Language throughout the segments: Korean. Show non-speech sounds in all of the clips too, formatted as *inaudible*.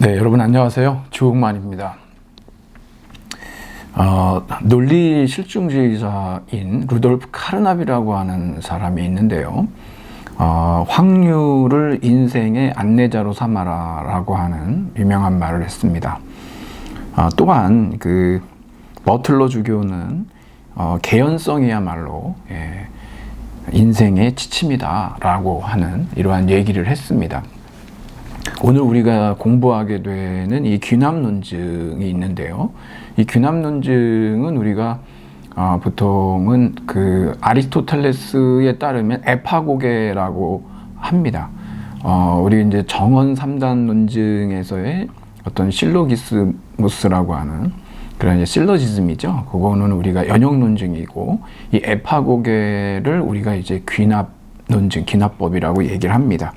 네, 여러분 안녕하세요. 주욱만입니다. 어, 논리 실증주의자인 루돌프 카르납이라고 하는 사람이 있는데요. 어, 확률을 인생의 안내자로 삼아라라고 하는 유명한 말을 했습니다. 어, 또한 그 버틀러 주교는 어, 개연성이야말로 예, 인생의 지침이다라고 하는 이러한 얘기를 했습니다. 오늘 우리가 공부하게 되는 이 귀납론증이 있는데요. 이 귀납론증은 우리가 어, 보통은 그 아리스토텔레스에 따르면 에파고게라고 합니다. 어, 우리 이제 정원 삼단 논증에서의 어떤 실로기스무스라고 하는 그런 이제 실러지즘이죠. 그거는 우리가 연역 논증이고 이 에파고게를 우리가 이제 귀납 논증, 귀납법이라고 얘기를 합니다.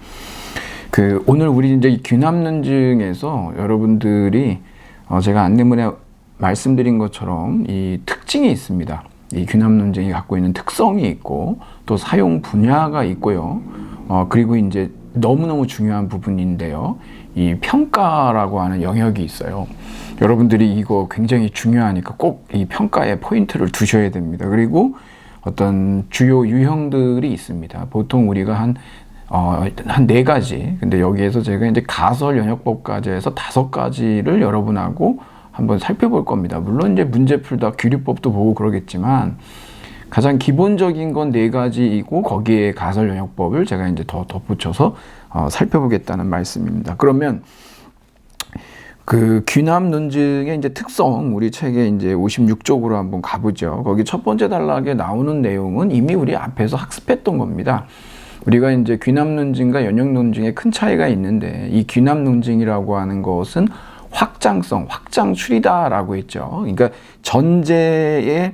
그 오늘 우리 이제 귀납론증에서 여러분들이 어 제가 안내문에 말씀드린 것처럼 이 특징이 있습니다. 이 귀납론증이 갖고 있는 특성이 있고 또 사용 분야가 있고요. 어 그리고 이제 너무너무 중요한 부분인데요. 이 평가라고 하는 영역이 있어요. 여러분들이 이거 굉장히 중요하니까 꼭 이 평가에 포인트를 두셔야 됩니다. 그리고 어떤 주요 유형들이 있습니다. 보통 우리가 한 어, 한 네 가지. 근데 여기에서 제가 이제 가설 연역법까지 해서 다섯 가지를 여러분하고 한번 살펴볼 겁니다. 물론 이제 문제 풀다 규律법도 보고 그러겠지만 가장 기본적인 건 네 가지이고 거기에 가설 연역법을 제가 이제 더 덧붙여서 어, 살펴보겠다는 말씀입니다. 그러면 그 귀납 논증의 이제 특성 우리 책에 이제 56쪽으로 한번 가보죠. 거기 첫 번째 단락에 나오는 내용은 이미 우리 앞에서 학습했던 겁니다. 우리가 이제 귀납 논증과 연역 논증에 큰 차이가 있는데 이 귀납 논증이라고 하는 것은 확장성, 확장출이다라고 했죠. 그러니까 전제의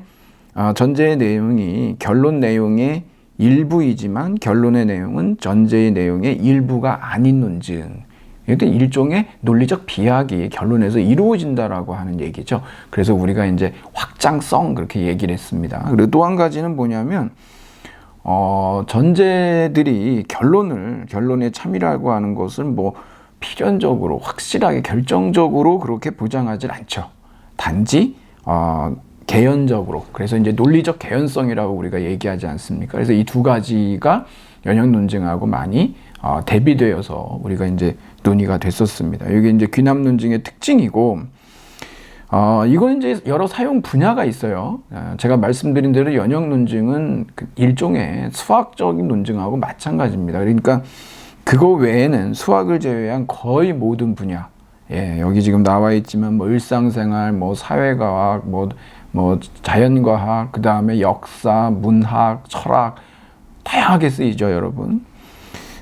어, 전제의 내용이 결론 내용의 일부이지만 결론의 내용은 전제의 내용의 일부가 아닌 논증. 이게 일종의 논리적 비약이 결론에서 이루어진다라고 하는 얘기죠. 그래서 우리가 이제 확장성 그렇게 얘기를 했습니다. 그리고 또 한 가지는 뭐냐면 어, 전제들이 결론을, 결론의 참이라고 하는 것은 뭐 필연적으로, 확실하게, 결정적으로 그렇게 보장하지 않죠. 단지, 어, 개연적으로. 그래서 이제 논리적 개연성이라고 우리가 얘기하지 않습니까? 그래서 이 두 가지가 연역 논증하고 많이 어, 대비되어서 우리가 이제 논의가 됐었습니다. 이게 이제 귀납 논증의 특징이고, 어, 이건 이제 여러 사용 분야가 있어요. 어, 제가 말씀드린 대로 연역 논증은 그 일종의 수학적인 논증하고 마찬가지입니다. 그러니까 그거 외에는 수학을 제외한 거의 모든 분야, 예, 여기 지금 나와 있지만 뭐 일상생활, 뭐 사회과학, 뭐, 뭐 자연과학, 그 다음에 역사, 문학, 철학, 다양하게 쓰이죠, 여러분.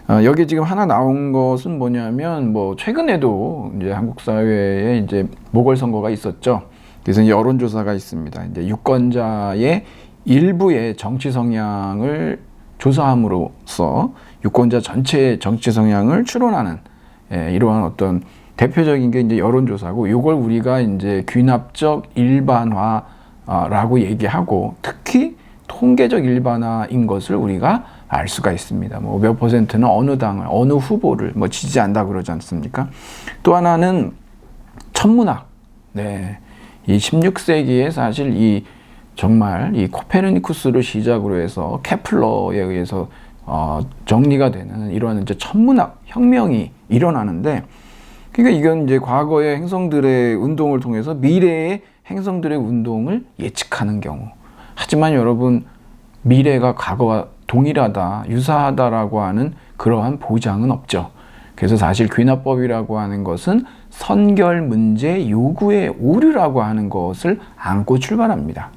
어, 여기 지금 하나 나온 것은 뭐냐면 뭐 최근에도 이제 한국 사회에 이제 보궐선거가 있었죠. 그래서 여론조사가 있습니다. 이제 유권자의 일부의 정치 성향을 조사함으로써 유권자 전체의 정치 성향을 추론하는 예, 이러한 어떤 대표적인 게 이제 여론조사고 이걸 우리가 이제 귀납적 일반화라고 얘기하고 특히 통계적 일반화인 것을 우리가 알 수가 있습니다. 뭐 몇 퍼센트는 어느 당을, 어느 후보를 뭐 지지한다 그러지 않습니까? 또 하나는 천문학. 네. 이 16세기에 사실 이 정말 이 코페르니쿠스를 시작으로 해서 케플러에 의해서 어, 정리가 되는 이러한 이제 천문학 혁명이 일어나는데 그러니까 이건 이제 과거의 행성들의 운동을 통해서 미래의 행성들의 운동을 예측하는 경우. 하지만 여러분 미래가 과거와 동일하다, 유사하다라고 하는 그러한 보장은 없죠. 그래서 사실 귀납법이라고 하는 것은 선결 문제 요구의 오류라고 하는 것을 안고 출발합니다.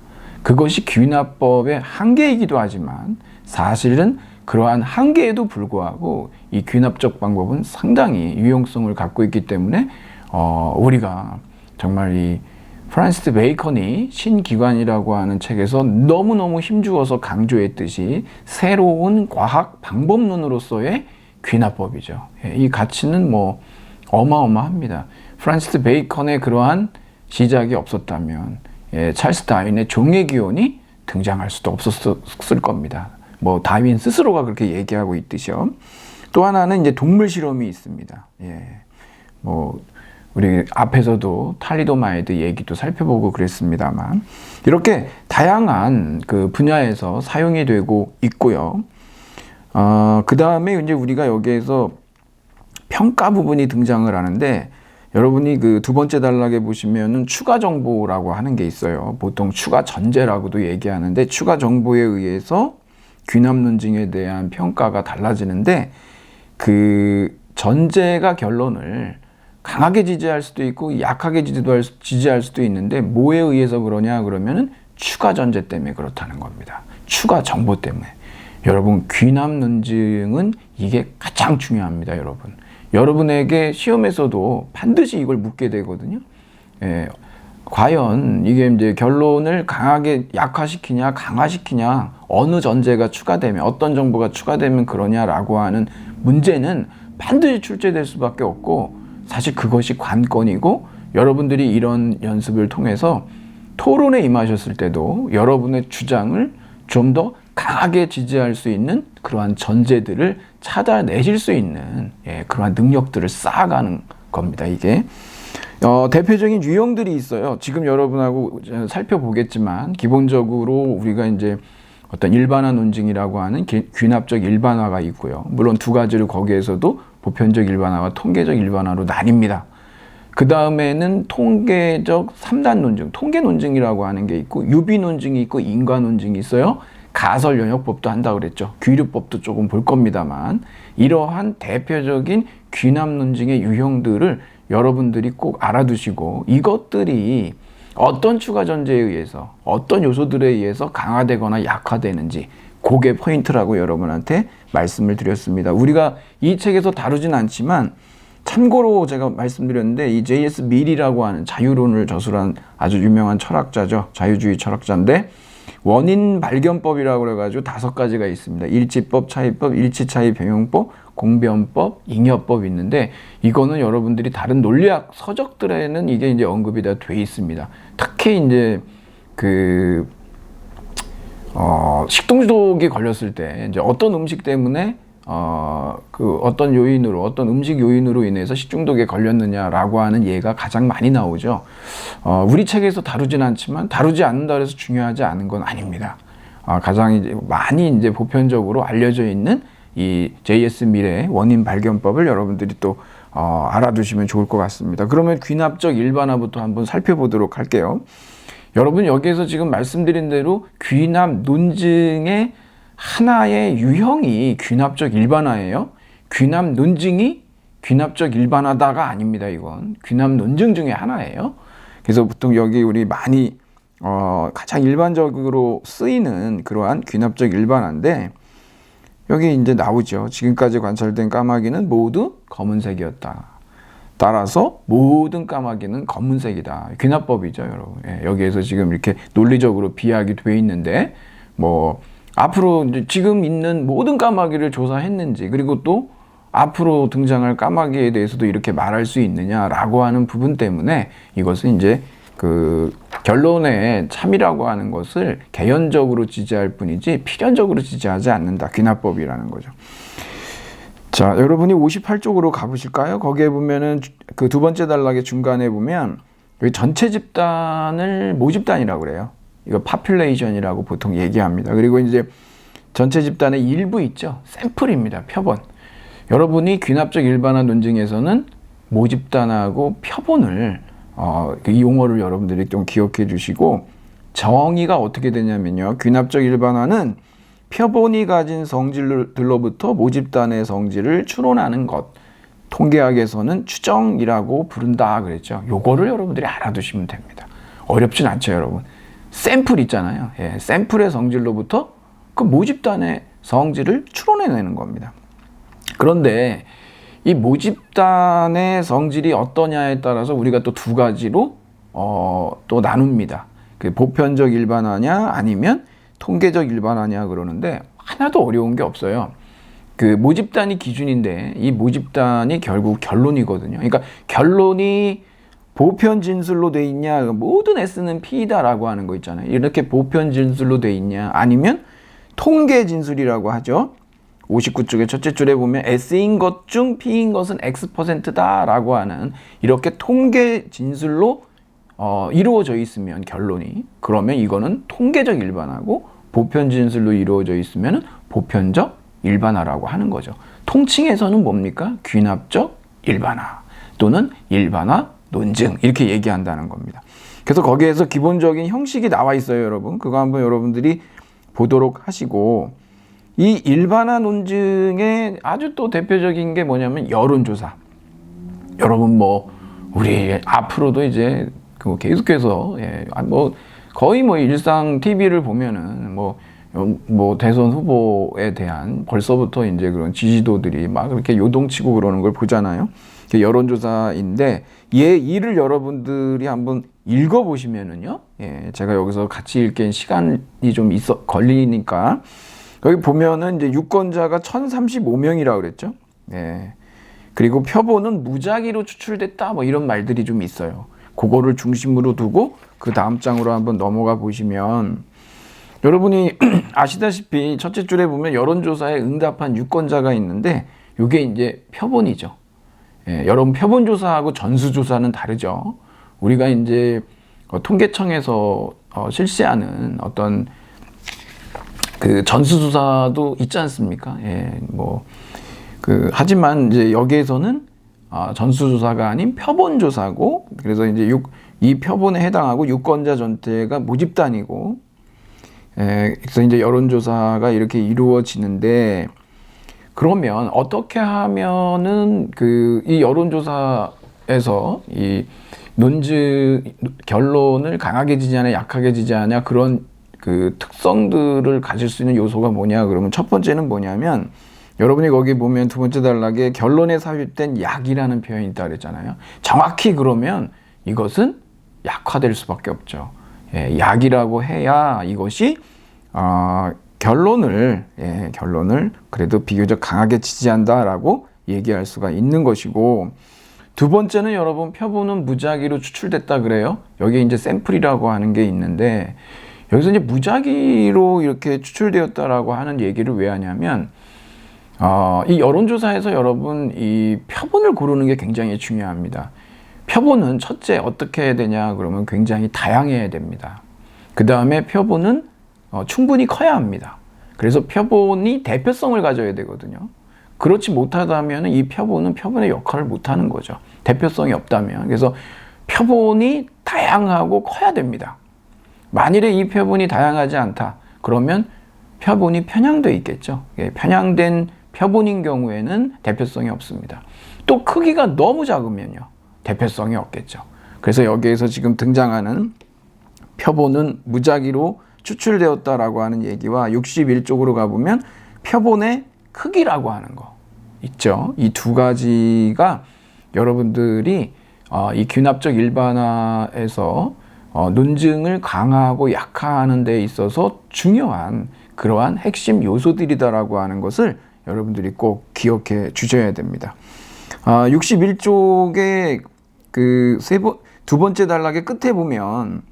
그것이 귀납법의 한계이기도 하지만 사실은 그러한 한계에도 불구하고 이 귀납적 방법은 상당히 유용성을 갖고 있기 때문에 어, 우리가 정말 이 프란시스 베이컨이 신기관이라고 하는 책에서 너무너무 힘주어서 강조했듯이 새로운 과학 방법론으로서의 귀납법이죠. 예, 이 가치는 뭐 어마어마합니다. 프란시스 베이컨의 그러한 시작이 없었다면 예, 찰스 다윈의 종의 기원이 등장할 수도 없었을 겁니다. 뭐 다윈 스스로가 그렇게 얘기하고 있듯이요. 또 하나는 이제 동물 실험이 있습니다. 예. 뭐 우리 앞에서도 탈리도마이드 얘기도 살펴보고 그랬습니다만 이렇게 다양한 그 분야에서 사용이 되고 있고요. 어, 그 다음에 이제 우리가 여기에서 평가 부분이 등장을 하는데 여러분이 그 두 번째 단락에 보시면은 추가 정보라고 하는 게 있어요. 보통 추가 전제라고도 얘기하는데 추가 정보에 의해서 귀납 논증에 대한 평가가 달라지는데 그 전제가 결론을 강하게 지지할 수도 있고 약하게 지지할, 수- 지지할 수도 있는데 뭐에 의해서 그러냐 그러면은 추가 전제 때문에 그렇다는 겁니다. 추가 정보 때문에. 여러분 귀납 논증은 이게 가장 중요합니다, 여러분. 여러분에게 시험에서도 반드시 이걸 묻게 되거든요. 예, 과연 이게 이제 결론을 강하게 약화시키냐, 강화시키냐, 어느 전제가 추가되면, 어떤 정보가 추가되면 그러냐라고 하는 문제는 반드시 출제될 수밖에 없고, 사실 그것이 관건이고, 여러분들이 이런 연습을 통해서 토론에 임하셨을 때도 여러분의 주장을 좀 더 강하게 지지할 수 있는 그러한 전제들을 찾아내실 수 있는 예, 그러한 능력들을 쌓아가는 겁니다. 이게 어, 대표적인 유형들이 있어요. 지금 여러분하고 살펴보겠지만 기본적으로 우리가 이제 어떤 일반화 논증이라고 하는 기- 귀납적 일반화가 있고요. 물론 두 가지를 거기에서도 보편적 일반화와 통계적 일반화로 나뉩니다. 그 다음에는 통계적 삼단 논증, 통계 논증이라고 하는 게 있고 유비 논증이 있고 인과 논증이 있어요. 가설 연역법도 한다 그랬죠. 귀류법도 조금 볼 겁니다만 이러한 대표적인 귀납 논증의 유형들을 여러분들이 꼭 알아두시고 이것들이 어떤 추가 전제에 의해서 어떤 요소들에 의해서 강화되거나 약화되는지 그게 포인트라고 여러분한테 말씀을 드렸습니다. 우리가 이 책에서 다루진 않지만 참고로 제가 말씀드렸는데 이 J.S. 밀이라고 하는 자유론을 저술한 아주 유명한 철학자죠. 자유주의 철학자인데 원인 발견법이라고 그래가지고 다섯 가지가 있습니다. 일치법, 차이법, 일치차이 병용법, 공변법, 잉여법 있는데 이거는 여러분들이 다른 논리학 서적들에는 이게 이제 언급이 다 돼 있습니다. 특히 이제 그 어, 식중독이 걸렸을 때 이제 어떤 음식 때문에 어, 그 어떤 요인으로 어떤 음식 요인으로 인해서 식중독에 걸렸느냐라고 하는 예가 가장 많이 나오죠. 어, 우리 책에서 다루진 않지만 다루지 않는다 그래서 중요하지 않은 건 아닙니다. 아, 가장 이제 많이 이제 보편적으로 알려져 있는 이 JS 미래 원인 발견법을 여러분들이 또 어, 알아두시면 좋을 것 같습니다. 그러면 귀납적 일반화부터 한번 살펴보도록 할게요. 여러분 여기에서 지금 말씀드린 대로 귀납 논증의 하나의 유형이 귀납적 일반화예요. 귀납 논증이 귀납적 일반화다가 아닙니다. 이건 귀납 논증 중에 하나예요. 그래서 보통 여기 우리 많이 어, 가장 일반적으로 쓰이는 그러한 귀납적 일반화인데 여기 이제 나오죠. 지금까지 관찰된 까마귀는 모두 검은색이었다. 따라서 모든 까마귀는 검은색이다. 귀납법이죠, 여러분. 예, 여기에서 지금 이렇게 논리적으로 비약이 돼 있는데 뭐 앞으로 지금 있는 모든 까마귀를 조사했는지 그리고 또 앞으로 등장할 까마귀에 대해서도 이렇게 말할 수 있느냐라고 하는 부분 때문에 이것은 이제 그 결론의 참이라고 하는 것을 개연적으로 지지할 뿐이지 필연적으로 지지하지 않는다. 귀납법이라는 거죠. 자, 여러분이 58쪽으로 가보실까요? 거기에 보면은 그 두 번째 단락의 중간에 보면 전체 집단을 모집단이라고 그래요. 이거 파퓰레이션이라고 보통 얘기합니다. 그리고 이제 전체 집단의 일부 있죠. 샘플입니다. 표본. 여러분이 귀납적 일반화 논증에서는 모집단하고 표본을 어, 이 용어를 여러분들이 좀 기억해 주시고 정의가 어떻게 되냐면요. 귀납적 일반화는 표본이 가진 성질들로부터 모집단의 성질을 추론하는 것. 통계학에서는 추정이라고 부른다 그랬죠. 요거를 여러분들이 알아두시면 됩니다. 어렵진 않죠, 여러분. 샘플 있잖아요. 예, 샘플의 성질로부터 그 모집단의 성질을 추론해내는 겁니다. 그런데 이 모집단의 성질이 어떠냐에 따라서 우리가 또 두 가지로 어, 또 나눕니다. 그 보편적 일반화냐 아니면 통계적 일반화냐 그러는데 하나도 어려운 게 없어요. 그 모집단이 기준인데 이 모집단이 결국 결론이거든요. 그러니까 결론이 보편 진술로 돼 있냐 모든 S는 P다라고 하는 거 있잖아요. 이렇게 보편 진술로 돼 있냐 아니면 통계 진술이라고 하죠. 59쪽의 첫째 줄에 보면 S인 것 중 P인 것은 X%다라고 하는 이렇게 통계 진술로 어, 이루어져 있으면 결론이 그러면 이거는 통계적 일반화고 보편 진술로 이루어져 있으면 보편적 일반화라고 하는 거죠. 통칭에서는 뭡니까? 귀납적 일반화 또는 일반화 논증 이렇게 얘기한다는 겁니다. 그래서 거기에서 기본적인 형식이 나와 있어요, 여러분. 그거 한번 여러분들이 보도록 하시고 이 일반화 논증의 아주 또 대표적인 게 뭐냐면 여론조사. 여러분 뭐 우리 앞으로도 이제 그 계속해서 예, 아, 뭐 거의 뭐 일상 TV를 보면은 뭐, 어, 뭐 대선 후보에 대한 벌써부터 이제 그런 지지도들이 막 그렇게 요동치고 그러는 걸 보잖아요. 그 여론조사인데 얘 일을 여러분들이 한번 읽어보시면은요. 예, 제가 여기서 같이 읽기엔 시간이 좀 있어 걸리니까 여기 보면은 이제 유권자가 1,035명이라고 그랬죠. 예. 그리고 표본은 무작위로 추출됐다 뭐 이런 말들이 좀 있어요. 그거를 중심으로 두고 그 다음 장으로 한번 넘어가 보시면 여러분이 *clears throat* 아시다시피 첫째 줄에 보면 여론조사에 응답한 유권자가 있는데 이게 이제 표본이죠. 예, 여러분 표본조사하고 전수조사는 다르죠. 우리가 이제 어, 통계청에서 어, 실시하는 어떤 그 전수조사도 있지 않습니까? 예, 뭐, 그, 하지만 이제 여기에서는 아, 전수조사가 아닌 표본조사고, 그래서 이제 육, 이 표본에 해당하고 유권자 전체가 모집단이고, 예, 그래서 이제 여론조사가 이렇게 이루어지는데, 그러면 어떻게 하면은 그 이 여론조사에서 이 논증 결론을 강하게 지지하냐 약하게 지지하냐 그런 그 특성들을 가질 수 있는 요소가 뭐냐 그러면 첫 번째는 뭐냐면 여러분이 거기 보면 두 번째 단락에 결론에 삽입된 약이라는 표현이 있다 그랬잖아요. 정확히 그러면 이것은 약화될 수밖에 없죠. 예, 약이라고 해야 이것이 어, 결론을 예, 결론을 그래도 비교적 강하게 지지한다라고 얘기할 수가 있는 것이고 두 번째는 여러분 표본은 무작위로 추출됐다 그래요. 여기 이제 샘플이라고 하는 게 있는데 여기서 이제 무작위로 이렇게 추출되었다라고 하는 얘기를 왜 하냐면 어, 이 여론조사에서 여러분 이 표본을 고르는 게 굉장히 중요합니다. 표본은 첫째 어떻게 해야 되냐 그러면 굉장히 다양해야 됩니다. 그 다음에 표본은 어, 충분히 커야 합니다. 그래서 표본이 대표성을 가져야 되거든요. 그렇지 못하다면 이 표본은 표본의 역할을 못하는 거죠. 대표성이 없다면. 그래서 표본이 다양하고 커야 됩니다. 만일에 이 표본이 다양하지 않다. 그러면 표본이 편향되어 있겠죠. 예, 편향된 표본인 경우에는 대표성이 없습니다. 또 크기가 너무 작으면요. 대표성이 없겠죠. 그래서 여기에서 지금 등장하는 표본은 무작위로 추출되었다라고 하는 얘기와 61쪽으로 가보면 표본의 크기라고 하는 거 있죠. 이 두 가지가 여러분들이 어, 이 귀납적 일반화에서 어, 논증을 강화하고 약화하는 데 있어서 중요한 그러한 핵심 요소들이다라고 하는 것을 여러분들이 꼭 기억해 주셔야 됩니다. 아, 61쪽의 그세 번, 두 번째 단락의 끝에 보면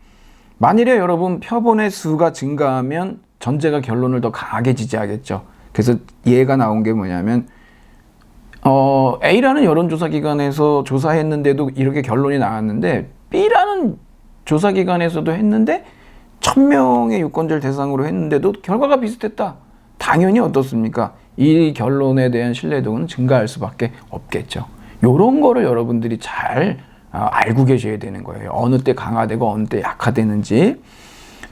만일에 여러분 표본의 수가 증가하면 전제가 결론을 더 강하게 지지하겠죠. 그래서 예가 나온 게 뭐냐면 어, A라는 여론조사 기관에서 조사했는데도 이렇게 결론이 나왔는데 B라는 조사 기관에서도 했는데 천명의 유권자를 대상으로 했는데도 결과가 비슷했다. 당연히 어떻습니까? 이 결론에 대한 신뢰도는 증가할 수밖에 없겠죠. 요런 거를 여러분들이 잘 아, 알고 계셔야 되는 거예요. 어느 때 강화되고 어느 때 약화되는지.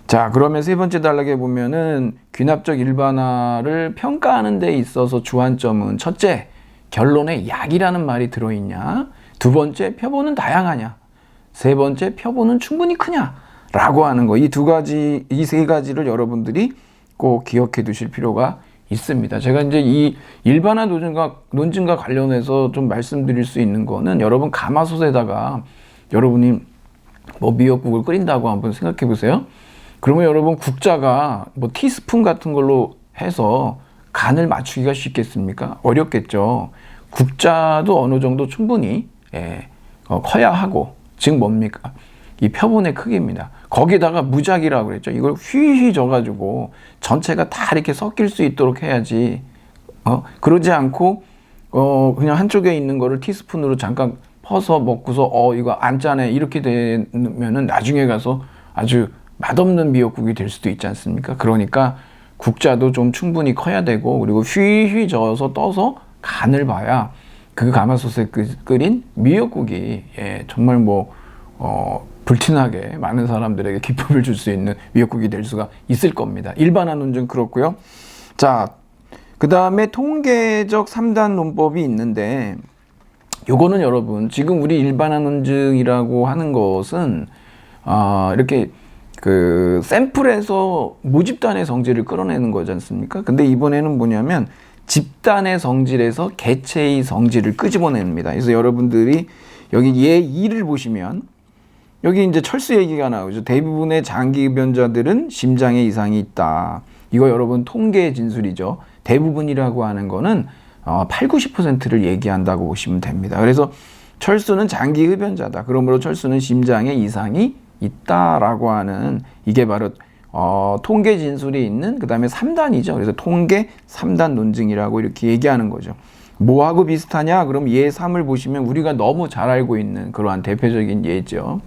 자, 그러면 세 번째 단락에 보면은 귀납적 일반화를 평가하는 데 있어서 주안점은 첫째, 결론에 약이라는 말이 들어있냐? 두 번째, 표본은 다양하냐? 세 번째, 표본은 충분히 크냐? 라고 하는 거. 이 두 가지, 이 세 가지를 여러분들이 꼭 기억해 두실 필요가 있습니다. 제가 이제 이 일반화 논증과, 논증과 관련해서 좀 말씀드릴 수 있는 거는 여러분 가마솥에다가 여러분이 뭐 미역국을 끓인다고 한번 생각해 보세요. 그러면 여러분 국자가 뭐 티스푼 같은 걸로 해서 간을 맞추기가 쉽겠습니까? 어렵겠죠. 국자도 어느 정도 충분히 예, 어, 커야 하고 즉 뭡니까? 이 표본의 크기입니다. 거기다가 무작이라고 그랬죠. 이걸 휘휘 져가지고 전체가 다 이렇게 섞일 수 있도록 해야지 어 그러지 않고 어 그냥 한쪽에 있는 거를 티스푼으로 잠깐 퍼서 먹고서 어 이거 안 짜네 이렇게 되면은 나중에 가서 아주 맛없는 미역국이 될 수도 있지 않습니까? 그러니까 국자도 좀 충분히 커야 되고 그리고 휘휘 저어서 떠서 간을 봐야 그 가마솥에 끓- 끓인 미역국이 예, 정말 뭐 어, 불티나게 많은 사람들에게 기쁨을 줄 수 있는 미역국이 될 수가 있을 겁니다. 일반화 논증 그렇고요. 자, 그 다음에 통계적 3단 논법이 있는데 요거는 여러분 지금 우리 일반화 논증이라고 하는 것은 아 이렇게 그 샘플에서 모집단의 성질을 끌어내는 거지 않습니까? 근데 이번에는 뭐냐면 집단의 성질에서 개체의 성질을 끄집어냅니다. 그래서 여러분들이 여기 얘 2를 보시면 여기 이제 철수 얘기가 나오죠. 대부분의 장기 흡연자들은 심장에 이상이 있다. 이거 여러분 통계 진술이죠. 대부분이라고 하는 거는 어, 8, 90%를 얘기한다고 보시면 됩니다. 그래서 철수는 장기 흡연자다. 그러므로 철수는 심장에 이상이 있다라고 하는 이게 바로 어, 통계 진술이 있는 그다음에 3단이죠. 그래서 통계 3단 논증이라고 이렇게 얘기하는 거죠. 뭐하고 비슷하냐? 그럼 예 3을 보시면 우리가 너무 잘 알고 있는 그러한 대표적인 예죠.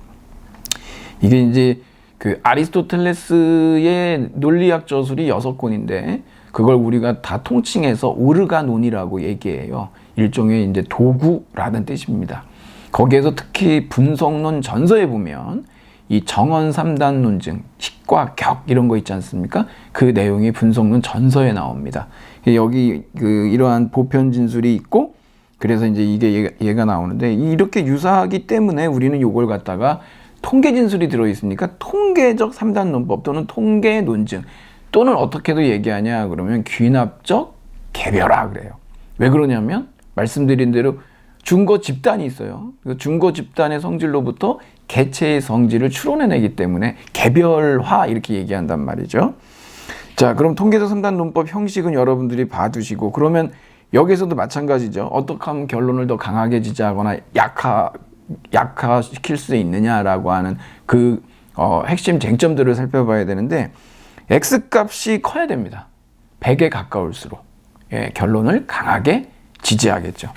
이게 이제 그 아리스토텔레스의 논리학 저술이 여섯 권인데 그걸 우리가 다 통칭해서 오르가논이라고 얘기해요. 일종의 이제 도구라는 뜻입니다. 거기에서 특히 분석론 전서에 보면 이 정언 삼단 논증, 식과 격 이런 거 있지 않습니까? 그 내용이 분석론 전서에 나옵니다. 여기 그 이러한 보편 진술이 있고 그래서 이제 이게 얘가, 나오는데 이렇게 유사하기 때문에 우리는 요걸 갖다가 통계 진술이 들어 있으니까 통계적 삼단 논법 또는 통계 논증 또는 어떻게도 얘기하냐 그러면 귀납적 개별화 그래요. 왜 그러냐면 말씀드린 대로 중거 집단이 있어요. 그 중거 집단의 성질로부터 개체의 성질을 추론해내기 때문에 개별화 이렇게 얘기한단 말이죠. 자, 그럼 통계적 3단 논법 형식은 여러분들이 봐두시고 그러면 여기서도 마찬가지죠. 어떻게 하면 결론을 더 강하게 지지하거나 약화 약화시킬 수 있느냐라고 하는 그 어, 핵심 쟁점들을 살펴봐야 되는데 x 값이 커야 됩니다. 100에 가까울수록 예, 결론을 강하게 지지하겠죠.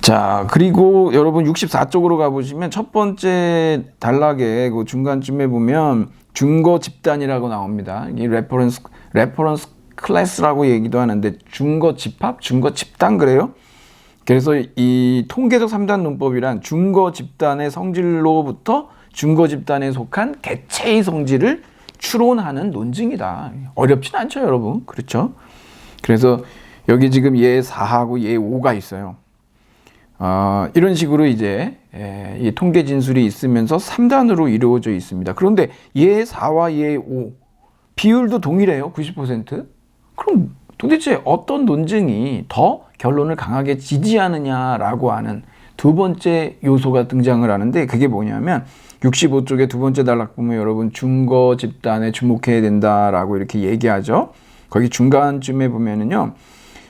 자, 그리고 여러분 64쪽으로 가보시면 첫 번째 단락에 그 중간쯤에 보면 중거 집단이라고 나옵니다. 이 레퍼런스, 레퍼런스 클래스라고 얘기도 하는데 중거 집합, 중거 집단 그래요? 그래서 이 통계적 3단 논법이란 중거 집단의 성질로부터 중거 집단에 속한 개체의 성질을 추론하는 논증이다. 어렵진 않죠, 여러분. 그렇죠? 그래서 여기 지금 얘 4하고 얘 5가 있어요. 어, 이런 식으로 이제 에, 이 통계 진술이 있으면서 3단으로 이루어져 있습니다. 그런데 얘 4와 얘5 비율도 동일해요. 90%. 그럼 도대체 어떤 논증이 더 결론을 강하게 지지하느냐라고 하는 두 번째 요소가 등장을 하는데 그게 뭐냐면 65쪽의 두 번째 단락 보면 여러분 중거 집단에 주목해야 된다라고 이렇게 얘기하죠. 거기 중간쯤에 보면은요.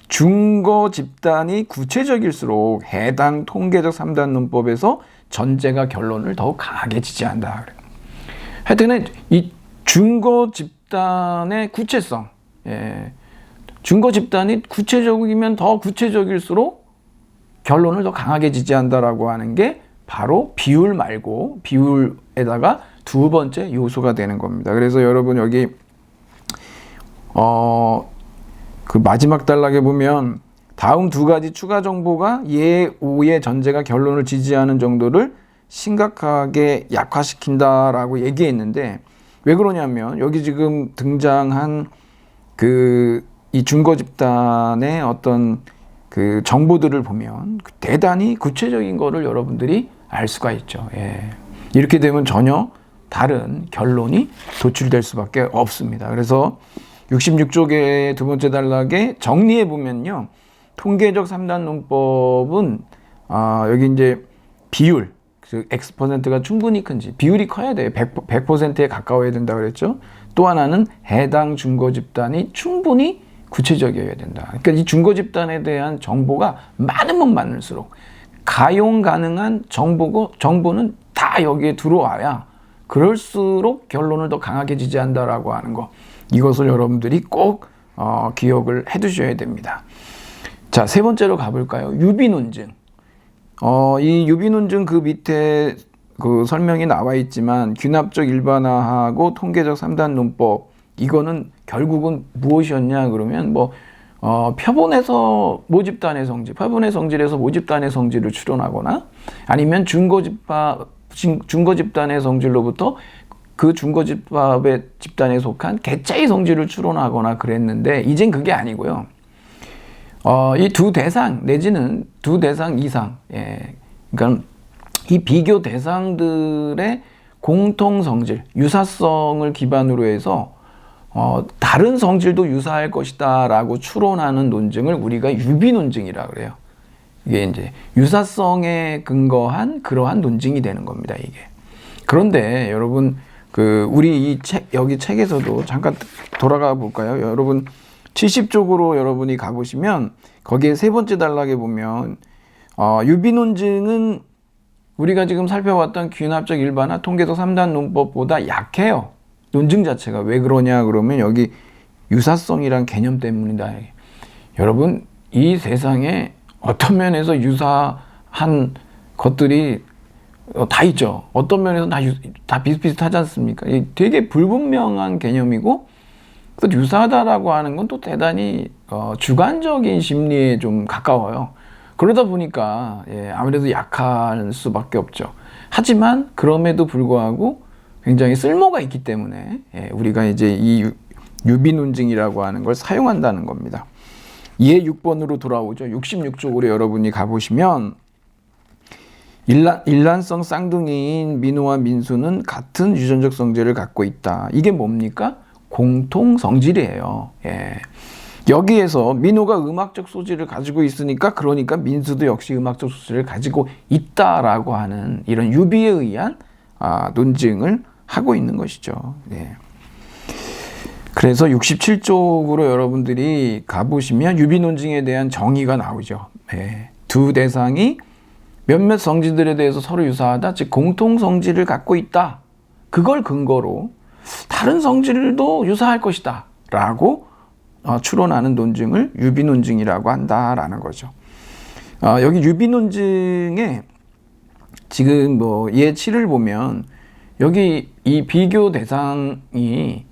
중거 집단이 구체적일수록 해당 통계적 3단 논법에서 전제가 결론을 더욱 강하게 지지한다. 그래요. 하여튼은 이 중거 집단의 구체성, 예. 중거 집단이 구체적이면 더 구체적일수록 결론을 더 강하게 지지한다라고 하는 게 바로 비율 말고 비율에다가 두 번째 요소가 되는 겁니다. 그래서 여러분 여기 어, 그 마지막 단락에 보면 다음 두 가지 추가 정보가 예, 오의 전제가 결론을 지지하는 정도를 심각하게 약화시킨다라고 얘기했는데 왜 그러냐면 여기 지금 등장한 그 이 중거 집단의 어떤 그 정보들을 보면 대단히 구체적인 거를 여러분들이 알 수가 있죠. 예. 이렇게 되면 전혀 다른 결론이 도출될 수밖에 없습니다. 그래서 66쪽의 두 번째 단락에 정리해 보면요. 통계적 3단 논법은 아, 여기 이제 비율 그 X 퍼센트가 충분히 큰지 비율이 커야 돼요. 100, 100%에 가까워야 된다 그랬죠. 또 하나는 해당 중거 집단이 충분히 구체적이어야 된다. 그러니까 이 중거 집단에 대한 정보가 많으면 많을수록 가용 가능한 정보고 정보는 다 여기에 들어와야 그럴수록 결론을 더 강하게 지지한다라고 하는 거. 이것을 여러분들이 꼭 어, 기억을 해두셔야 됩니다. 자, 세 번째로 가볼까요? 유비 논증. 어, 이 유비 논증 그 밑에 그 설명이 나와 있지만 귀납적 일반화하고 통계적 삼단 논법 이거는 결국은 무엇이었냐 그러면 뭐 어, 표본에서 모집단의 성질, 표본의 성질에서 모집단의 성질을 추론하거나 아니면 중거집합 중거집단의 성질로부터 그 중거집합의 집단에 속한 개체의 성질을 추론하거나 그랬는데 이젠 그게 아니고요. 어, 이 두 대상 내지는 두 대상 이상, 예, 그러니까 이 비교 대상들의 공통 성질, 유사성을 기반으로 해서 어, 다른 성질도 유사할 것이다라고 추론하는 논증을 우리가 유비 논증이라 그래요. 이게 이제 유사성에 근거한 그러한 논증이 되는 겁니다. 이게. 그런데 여러분 그 우리 이 책 여기 책에서도 잠깐 돌아가 볼까요? 여러분 70쪽으로 여러분이 가보시면 거기에 세 번째 단락에 보면 어, 유비 논증은 우리가 지금 살펴봤던 귀납적 일반화 통계적 3단 논법보다 약해요. 논증 자체가 왜 그러냐 그러면 여기 유사성이란 개념 때문이다. 여러분 이 세상에 어떤 면에서 유사한 것들이 어, 다 있죠. 어떤 면에서 다, 유, 다 비슷비슷하지 않습니까? 되게 불분명한 개념이고 또 유사하다라고 하는 건 또 대단히 어, 주관적인 심리에 좀 가까워요. 그러다 보니까 예, 아무래도 약할 수밖에 없죠. 하지만 그럼에도 불구하고 굉장히 쓸모가 있기 때문에 예, 우리가 이제 이 유비 논증이라고 하는 걸 사용한다는 겁니다. 이해 6번으로 돌아오죠. 66쪽으로 여러분이 가보시면 일란, 일란성 쌍둥이인 민호와 민수는 같은 유전적 성질을 갖고 있다. 이게 뭡니까? 공통 성질이에요. 예. 여기에서 민호가 음악적 소질을 가지고 있으니까 그러니까 민수도 역시 음악적 소질을 가지고 있다라고 하는 이런 유비에 의한 아, 논증을 하고 있는 것이죠. 예. 그래서 67쪽으로 여러분들이 가보시면 유비 논증에 대한 정의가 나오죠. 예. 두 대상이 몇몇 성질들에 대해서 서로 유사하다, 즉 공통 성질을 갖고 있다. 그걸 근거로 다른 성질도 유사할 것이다. 라고 어, 추론하는 논증을 유비 논증이라고 한다라는 거죠. 어, 여기 유비 논증에 지금 뭐 예치를 보면 여기 이 비교 대상이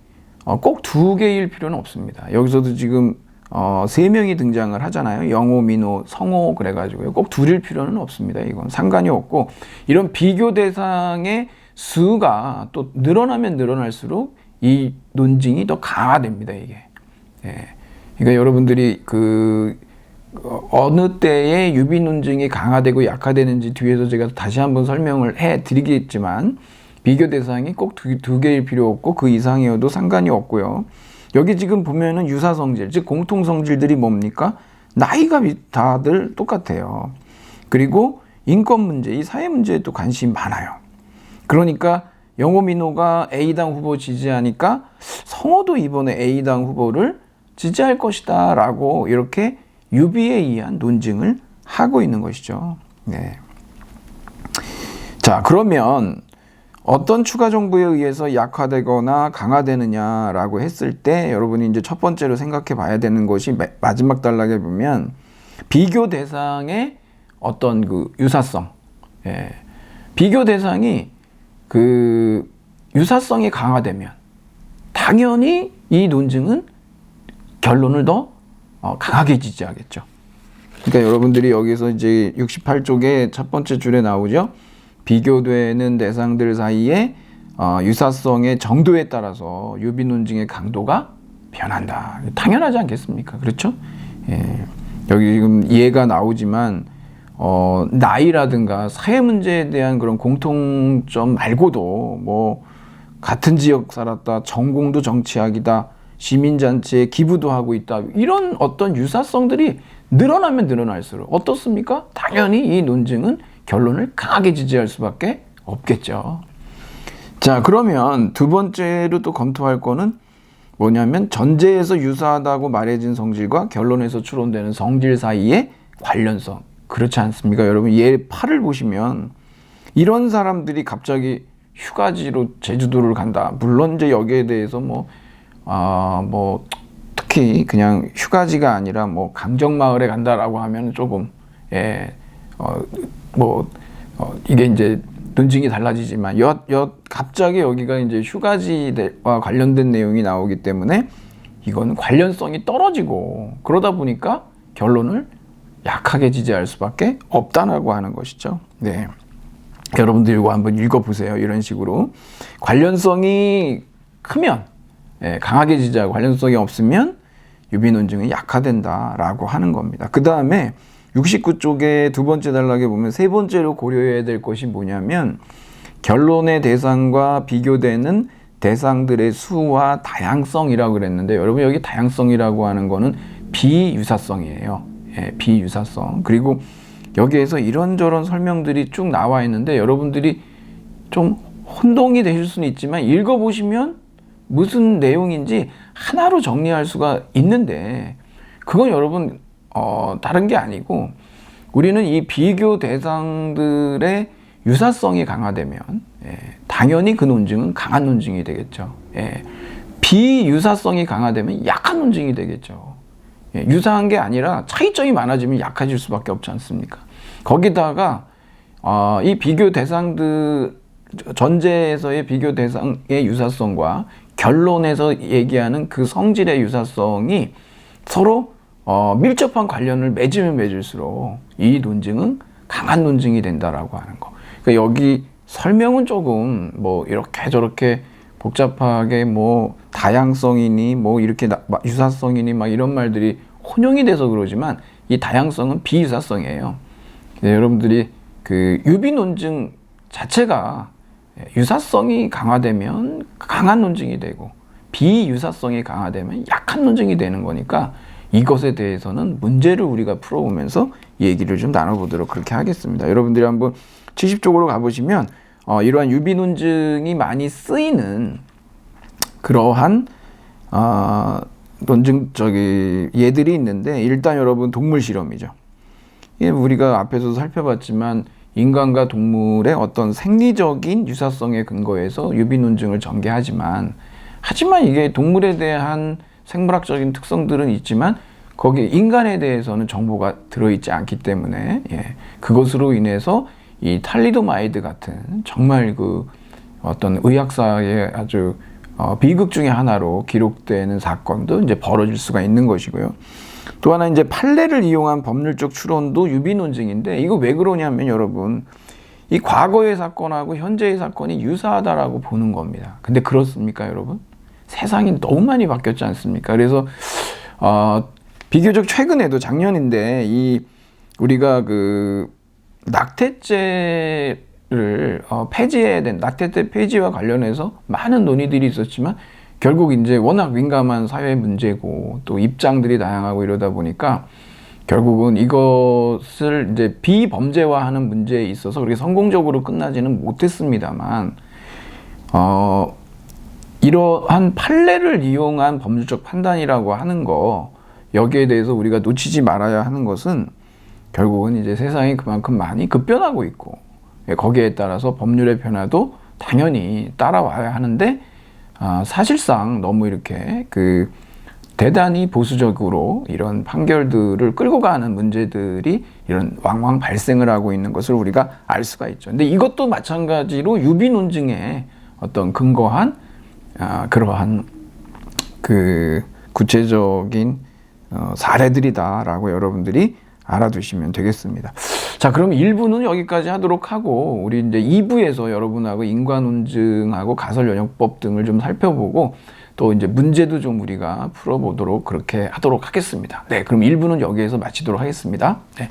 어, 꼭두 개일 필요는 없습니다. 여기서도 지금 어, 세 명이 등장을 하잖아요. 영호, 민호, 성호 그래가지고요. 꼭 둘일 필요는 없습니다. 이건 상관이 없고 이런 비교 대상의 수가 또 늘어나면 늘어날수록 이 논증이 더 강화됩니다. 이게. 예. 그러니까 여러분들이 그 어, 어느 때에 유비 논증이 강화되고 약화되는지 뒤에서 제가 다시 한번 설명을 해 드리겠지만 비교 대상이 꼭두 개일 필요 없고 그 이상이어도 상관이 없고요. 여기 지금 보면은 유사 성질, 즉 공통 성질들이 뭡니까? 나이가 다들 똑같아요. 그리고 인권 문제, 이 사회 문제에 또 관심이 많아요. 그러니까 영호 민호가 A당 후보 지지하니까 성호도 이번에 A당 후보를 지지할 것이다 라고 이렇게 유비에 의한 논증을 하고 있는 것이죠. 네. 자, 그러면 어떤 추가 정보에 의해서 약화되거나 강화되느냐라고 했을 때 여러분이 이제 첫 번째로 생각해 봐야 되는 것이 마지막 단락에 보면 비교 대상의 어떤 그 유사성. 예. 비교 대상이 그 유사성이 강화되면 당연히 이 논증은 결론을 더 어, 강하게 지지하겠죠. 그러니까 여러분들이 여기서 이제 68쪽에 첫 번째 줄에 나오죠. 비교되는 대상들 사이에 어, 유사성의 정도에 따라서 유비 논증의 강도가 변한다. 당연하지 않겠습니까? 그렇죠? 예. 여기 지금 이해가 나오지만 어, 나이라든가 사회 문제에 대한 그런 공통점 말고도 뭐 같은 지역 살았다, 전공도 정치학이다, 시민잔치에 기부도 하고 있다 이런 어떤 유사성들이 늘어나면 늘어날수록 어떻습니까? 당연히 이 논증은 결론을 강하게 지지할 수밖에 없겠죠. 자, 그러면 두 번째로 또 검토할 거는 뭐냐면 전제에서 유사하다고 말해진 성질과 결론에서 추론되는 성질 사이의 관련성. 그렇지 않습니까? 여러분, 얘 8을 보시면 이런 사람들이 갑자기 휴가지로 제주도를 간다. 물론 이제 여기에 대해서 뭐, 아, 뭐, 특히 그냥 휴가지가 아니라 뭐 강정마을에 간다라고 하면 조금 예, 어, 뭐 어, 이게 이제 논증이 달라지지만 여, 여 갑자기 여기가 이제 휴가지와 관련된 내용이 나오기 때문에 이건 관련성이 떨어지고 그러다 보니까 결론을 약하게 지지할 수밖에 없다라고 하는 것이죠. 네. 여러분들 이거 한번 읽어보세요. 이런 식으로 관련성이 크면 예, 강하게 지지하고 관련성이 없으면 유비 논증은 약화된다라고 하는 겁니다. 그 다음에 69쪽에 두 번째 단락에 보면 세 번째로 고려해야 될 것이 뭐냐면 결론의 대상과 비교되는 대상들의 수와 다양성이라고 그랬는데 여러분 여기 다양성이라고 하는 거는 비유사성이에요. 예, 비유사성. 그리고 여기에서 이런저런 설명들이 쭉 나와 있는데 여러분들이 좀 혼동이 되실 수는 있지만 읽어보시면 무슨 내용인지 하나로 정리할 수가 있는데 그건 여러분 어, 다른 게 아니고 우리는 이 비교 대상들의 유사성이 강화되면 예, 당연히 그 논증은 강한 논증이 되겠죠. 예, 비유사성이 강화되면 약한 논증이 되겠죠. 예, 유사한 게 아니라 차이점이 많아지면 약해질 수밖에 없지 않습니까? 거기다가 어, 이 비교 대상들 전제에서의 비교 대상의 유사성과 결론에서 얘기하는 그 성질의 유사성이 서로 어, 밀접한 관련을 맺으면 맺을수록 이 논증은 강한 논증이 된다라고 하는 거. 그러니까 여기 설명은 조금 뭐 이렇게 저렇게 복잡하게 뭐 다양성이니 뭐 이렇게 나, 유사성이니 막 이런 말들이 혼용이 돼서 그러지만 이 다양성은 비유사성이에요. 네, 여러분들이 그 유비 논증 자체가 유사성이 강화되면 강한 논증이 되고 비유사성이 강화되면 약한 논증이 되는 거니까 이것에 대해서는 문제를 우리가 풀어보면서 얘기를 좀 나눠보도록 그렇게 하겠습니다. 여러분들이 한번 70쪽으로 가보시면 어, 이러한 유비 논증이 많이 쓰이는 그러한 어, 논증 저기 예들이 있는데 일단 여러분 동물 실험이죠. 예, 우리가 앞에서도 살펴봤지만 인간과 동물의 어떤 생리적인 유사성에 근거해서 유비 논증을 전개하지만 하지만 이게 동물에 대한 생물학적인 특성들은 있지만 거기에 인간에 대해서는 정보가 들어있지 않기 때문에 예, 그것으로 인해서 이 탈리도마이드 같은 정말 그 어떤 의학사의 아주 어, 비극 중의 하나로 기록되는 사건도 이제 벌어질 수가 있는 것이고요. 또 하나 이제 판례를 이용한 법률적 추론도 유비 논증인데 이거 왜 그러냐면 여러분 이 과거의 사건하고 현재의 사건이 유사하다라고 보는 겁니다. 근데 그렇습니까, 여러분? 세상이 너무 많이 바뀌었지 않습니까? 그래서 어, 비교적 최근에도 작년인데 이 우리가 그 낙태죄를 어, 폐지해야 된 낙태죄 폐지와 관련해서 많은 논의들이 있었지만 결국 이제 워낙 민감한 사회 문제고 또 입장들이 다양하고 이러다 보니까 결국은 이것을 이제 비범죄화하는 문제에 있어서 그렇게 성공적으로 끝나지는 못했습니다만 어 이러한 판례를 이용한 법률적 판단이라고 하는 거 여기에 대해서 우리가 놓치지 말아야 하는 것은 결국은 이제 세상이 그만큼 많이 급변하고 있고 예, 거기에 따라서 법률의 변화도 당연히 따라와야 하는데 아, 사실상 너무 이렇게 그 대단히 보수적으로 이런 판결들을 끌고 가는 문제들이 이런 왕왕 발생을 하고 있는 것을 우리가 알 수가 있죠. 근데 이것도 마찬가지로 유비 논증에 어떤 근거한 아, 그러한 그 구체적인 어, 사례들이다라고 여러분들이 알아두시면 되겠습니다. 자, 그럼 1부는 여기까지 하도록 하고, 우리 이제 2부에서 여러분하고 인과논증하고 가설연역법 등을 좀 살펴보고, 또 이제 문제도 좀 우리가 풀어보도록 그렇게 하도록 하겠습니다. 네, 그럼 1부는 여기에서 마치도록 하겠습니다. 네.